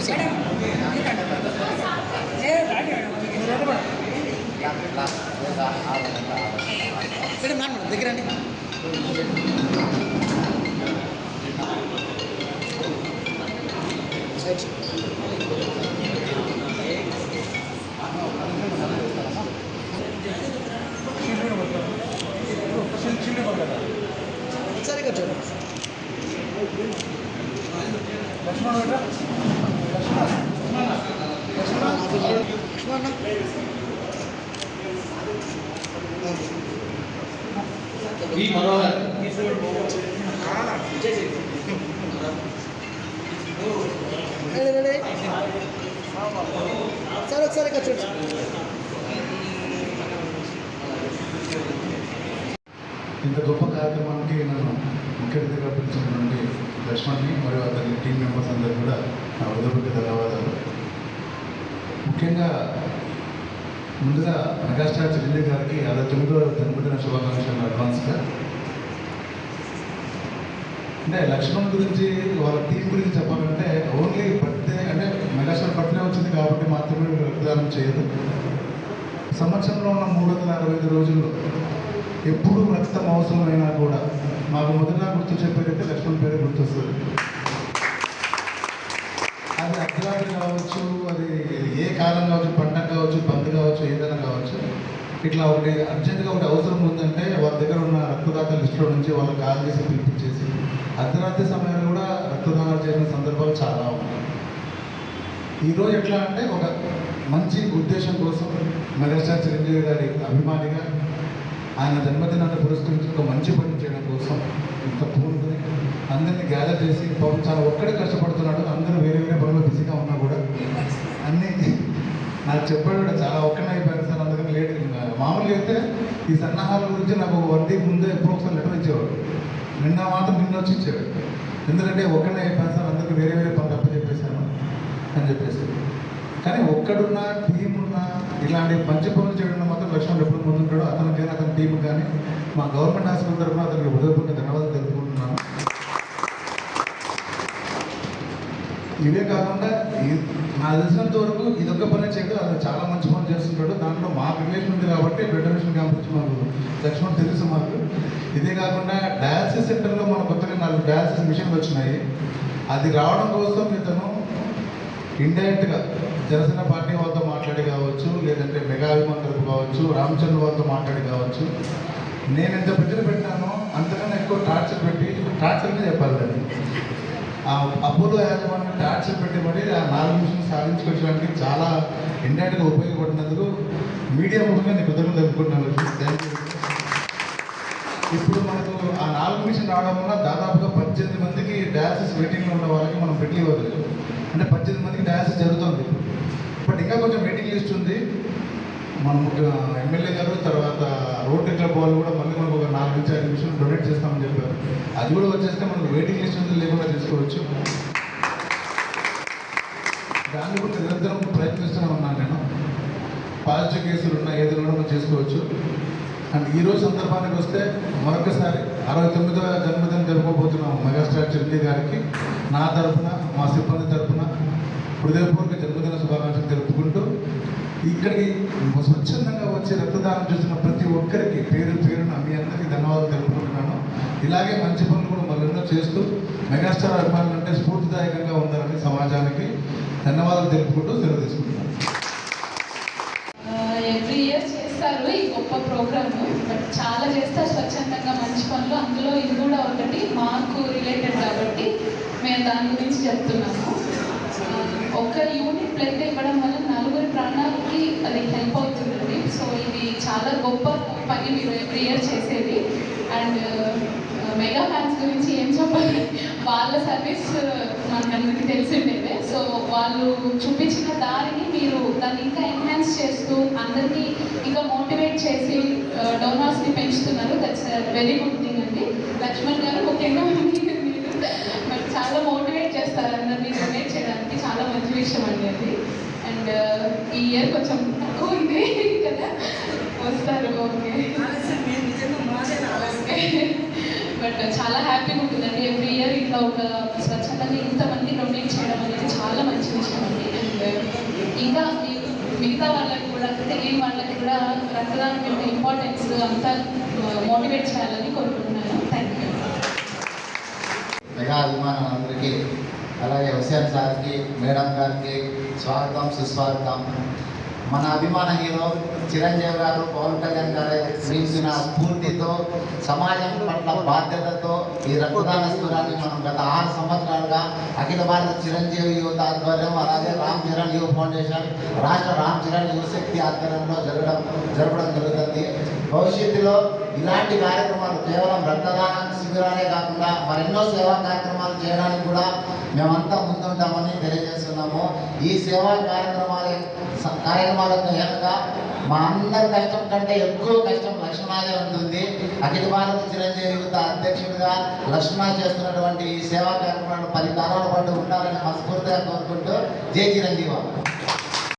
కూర్చోండి మేడం మాట మేడం దగ్గర రండి సైడ్ ఒకసారి ఇక్కడ చూడండి లక్ష్మణ మనోహర్ సార్ ఒకసారి ఇక్కడ చూడండి ఇంత గొప్ప కార్యక్రమానికి నన్ను ముఖ్య అతిథిగా పిలిచినటువంటి లక్ష్మణ్ని మరియు అతని టీం మెంబర్స్ అందరూ కూడా నా హృదయపూర్వక ధన్యవాదాలు. ముఖ్యంగా ముందుగా మెగాస్టార్ చిరంజీవి గారికి అరవై తొమ్మిదో జన్మదిన శుభాకాంక్షలు అడ్వాన్స్గా అంటే లక్ష్మణ్ గురించి వాళ్ళ టీం గురించి చెప్పాలంటే ఓన్లీ బర్త్డే అంటే మెగాస్టార్ బర్త్డే వచ్చింది కాబట్టి మాత్రమే రక్తదానం చేయదు సంవత్సరంలో ఉన్న మూడు వందల అరవై ఐదు రోజుల్లో ఎప్పుడు రక్తం అవసరమైనా కూడా మాకు మొదట గుర్తు చెప్పేదైతే లక్ష్మణ్ పేరే గుర్తొస్తుంది. అది అర్ధరాత్రి కావచ్చు అది కాలం కావచ్చు పంటగ కావచ్చు బంద్ కావచ్చు ఏదైనా కావచ్చు ఇట్లా ఒకటి అర్జెంటుగా ఒకటి అవసరం ఉందంటే వాళ్ళ దగ్గర ఉన్న రక్తదాత లిస్టులో నుంచి వాళ్ళు కాల్ చేసి పిలిపించేసి అర్ధరాత్రి సమయంలో కూడా రక్తదానాలు చేసిన సందర్భాలు చాలా ఉన్నాయి. ఈరోజు ఎట్లా అంటే ఒక మంచి ఉద్దేశం కోసం మెగాస్టార్ చిరంజీవి గారి అభిమానిగా ఆయన జన్మదినాన్ని పురస్కరించి ఒక మంచి పని చేయడం కోసం ఇంత పూనుకుని అందరినీ గ్యాదర్ చేసి పవన్ చాలా ఒక్కడే కష్టపడుతున్నాడు అందరూ వేరే వేరే పనులు బిజీగా ఉన్నా కూడా అన్నీ నాకు చెప్పాడు కూడా చాలా ఒక్కనే అయిపోయాను సార్ అందుకని లేట్ మామూలుగా అయితే ఈ సన్నాహాల గురించి నాకు వన్ వీక్ ముందే ఎప్పుడో ఒకసారి లెటర్ ఇచ్చేవాడు. నిన్న మాత్రం నిన్న వచ్చి ఇచ్చాడు ఎందుకంటే ఒక్కనే అయిపోయాను సార్ అందరికీ వేరే వేరే పనులు అప్పచెప్పేశాను అని చెప్పేసి. కానీ ఒక్కడున్నా టీం ఉన్నా ఇలాంటి మంచి పనులు చేయడం మాత్రం లక్ష్మణ్ ఎప్పుడు ముందుంటాడో అతనికి అతని టీం కానీ మా గవర్నమెంట్ హాస్పిటల్ తరఫున అతనికి హృదయపూర్వక ధన్యవాదాలు తెలుపుకుంటున్నాను. ఇవే కాకుండా నాకు తెలిసినంత వరకు ఇదొక్క పని చేయడం అతను చాలా మంచి పని చేస్తుంటాడు. దాంట్లో మాకు రిలేషన్ ఉంది కాబట్టి ఫెడరేషన్ డొనేషన్ క్యాంప్ మాకు లక్ష్మణ్ తెలుసు మాకు. ఇదే కాకుండా డయాలసిస్ సెంటర్లో మన కొత్తగా నాలుగు డయాలసిస్ మిషన్లు వచ్చినాయి. అది రావడం కోసం ఇతను ఇండైరెక్ట్గా జనసేన పార్టీ వాళ్ళతో మాట్లాడి కావచ్చు లేదంటే మెగా అభిమాన్ కావచ్చు రామచంద్ర వాళ్ళతో మాట్లాడి కావచ్చు. నేను ఎంత బిడ్డలు పెట్టానో అంతకన్నా ఎక్కువ టార్చర్ పెట్టి టార్చర్నే చెప్పాలి దాన్ని. ఆ అపోలో యాజమాన్యం టార్చర్ పెట్టి ఆ నాలుగు నిమిషం సాధించుకోవడానికి చాలా ఇండైరెక్ట్గా ఉపయోగపడినందుకు మీడియా ముఖంగా నేను కృతజ్ఞత తెలుపుకుంటున్నాను. ఇప్పుడు మనకు ఆ నాలుగు మిషన్ రావడం వల్ల దాదాపుగా పద్దెనిమిది మందికి డయాలసిస్ వెయిటింగ్లో ఉన్న వాళ్ళకి మనం పెట్టి ఇవ్వలేదు. అంటే పద్దెనిమిది మందికి డయాలసిస్ జరుగుతుంది. బట్ ఇంకా కొంచెం వెయిటింగ్ లిస్ట్ ఉంది. మన ఎమ్మెల్యే గారు తర్వాత రోటరీ క్లబ్ వాళ్ళు కూడా మళ్ళీ మనకు ఒక నాలుగు నుంచి ఐదు నిమిషాలు డొనేట్ చేస్తామని చెప్పారు. అది కూడా వచ్చేస్తే మనం వెయిటింగ్ లిస్ట్ ఉంది లేకుండా తీసుకోవచ్చు దాన్ని కూడా నిరంతరం ప్రయత్నిస్తూనే ఉన్నాను నేను. పాజిటివ్ కేసులు ఉన్న ఏదైనా కూడా మనం చేసుకోవచ్చు. అండ్ ఈరోజు సందర్భానికి వస్తే మరొకసారి అరవై తొమ్మిదవ జన్మదినం జరుపుకోబోతున్నాం మెగాస్టార్ చిరంజీవి గారికి. నా తరపున మా సిబ్బంది తరఫున హృదయపూర్వక జన్మదిన శుభాకాంక్షలు తెలుపుకుంటూ ఇక్కడికి స్వచ్ఛందంగా వచ్చి రక్తదానం చేసిన ప్రతి ఒక్కరికి పేరు మీ అందరికీ ధన్యవాదాలు తెలుపుకుంటున్నాను. ఇలాగే మంచి పనులు కూడా మరెన్నో చేస్తూ మెగాస్టార్ అభిమానులు అంటే స్ఫూర్తిదాయకంగా ఉండాలని సమాజానికి ధన్యవాదాలు తెలుపుకుంటూ సెలవు తీసుకుంటున్నాను. ఎవ్రీ ఇయర్ చేస్తారు ఈ గొప్ప ప్రోగ్రామ్. బట్ చాలా చేస్తారు స్వచ్ఛందంగా మంచి పనులు. అందులో ఇది కూడా ఒకటి మాకు రిలేటెడ్ కాబట్టి మేము దాని గురించి చెప్తున్నాము. ఒక యూనిట్ బ్లడ్ ఇవ్వడం వల్ల నలుగురి ప్రాణాలకి అది హెల్ప్ అవుతుందండి. సో ఇది చాలా గొప్ప పని మీరు ఎవ్రీ ఇయర్ చేసేది అండ్ మెగా ఫ్యాన్స్ గురించి ఏం చెప్పాలి? వాళ్ళ సర్వీస్ uh, మనకందరికీ తెలిసిండేదే. సో వాళ్ళు చూపించిన దారిని మీరు దాన్ని ఇంకా ఎన్హాన్స్ చేస్తూ అందరినీ ఇంకా మోటివేట్ చేసి uh, డోనర్స్ని పెంచుతున్నారు. దట్స్ వెరీ గుడ్ థింగ్ అండి. లక్ష్మణ్ గారు ముఖ్యంగా మీరు మరి చాలా మోటివేట్ చేస్తారు అందరినీ డొనేట్ చేయడానికి. చాలా మంచి విషయం అండి అది. అండ్ uh, ఈ ఇయర్ కొంచెం ఓ ఇదే కదా వస్తారు ఓకే బట్ చాలా హ్యాపీగా ఉంటుందండి ఎవ్రీ ఇయర్ ఇట్లా ఒక స్వచ్ఛతని ఇంతమంది డొనేట్ చేయడం అనేది చాలా మంచి విషయం అండి అండ్ ఇంకా మిగతా వాళ్ళకి కూడా తెలియని వాళ్ళకి కూడా రక్తదానం యొక్క ఇంపార్టెన్స్ అంతా మోటివేట్ చేయాలని కోరుకుంటున్నాను థ్యాంక్ యూ మెగా అభిమానం అందరికీ అలాగే హుసేన్ సార్కి మేడం గారికి స్వాగతం సుస్వాగతం. మన అభిమాన హీరో చిరంజీవి గారు పవన్ కళ్యాణ్ గారు చూసిన స్ఫూర్తితో సమాజం పట్ల బాధ్యతతో ఈ రక్తదాన శిబిరాన్ని మనం గత ఆరు సంవత్సరాలుగా అఖిల భారత చిరంజీవి యువత ఆధ్వర్యం అలాగే రామ్ చరణ్ యువ ఫౌండేషన్ రాష్ట్ర రామ్ చరణ్ యువశక్తి ఆధ్వర్యంలో జరగడం జరపడం జరుగుతుంది. భవిష్యత్తులో ఇలాంటి కార్యక్రమాలు కేవలం రక్తదాన శిబిరాలే కాకుండా మరెన్నో సేవా కార్యక్రమాలు చేయడానికి కూడా మేమంతా ముందుంటామని తెలియజేస్తున్నాము. ఈ సేవా కార్యక్రమాల కార్యక్రమాలకు వెనుక మా అందరి కష్టం కంటే ఎక్కువ కష్టం లక్ష్మాదే ఉంటుంది. అఖిల భారత చిరంజీవి యువత అధ్యక్షుడిగా లక్ష్మ చేస్తున్నటువంటి ఈ సేవా కార్యక్రమాలు పది తరాల పాటు ఉండాలని మనస్ఫూర్తిగా కోరుకుంటూ జై చిరంజీవి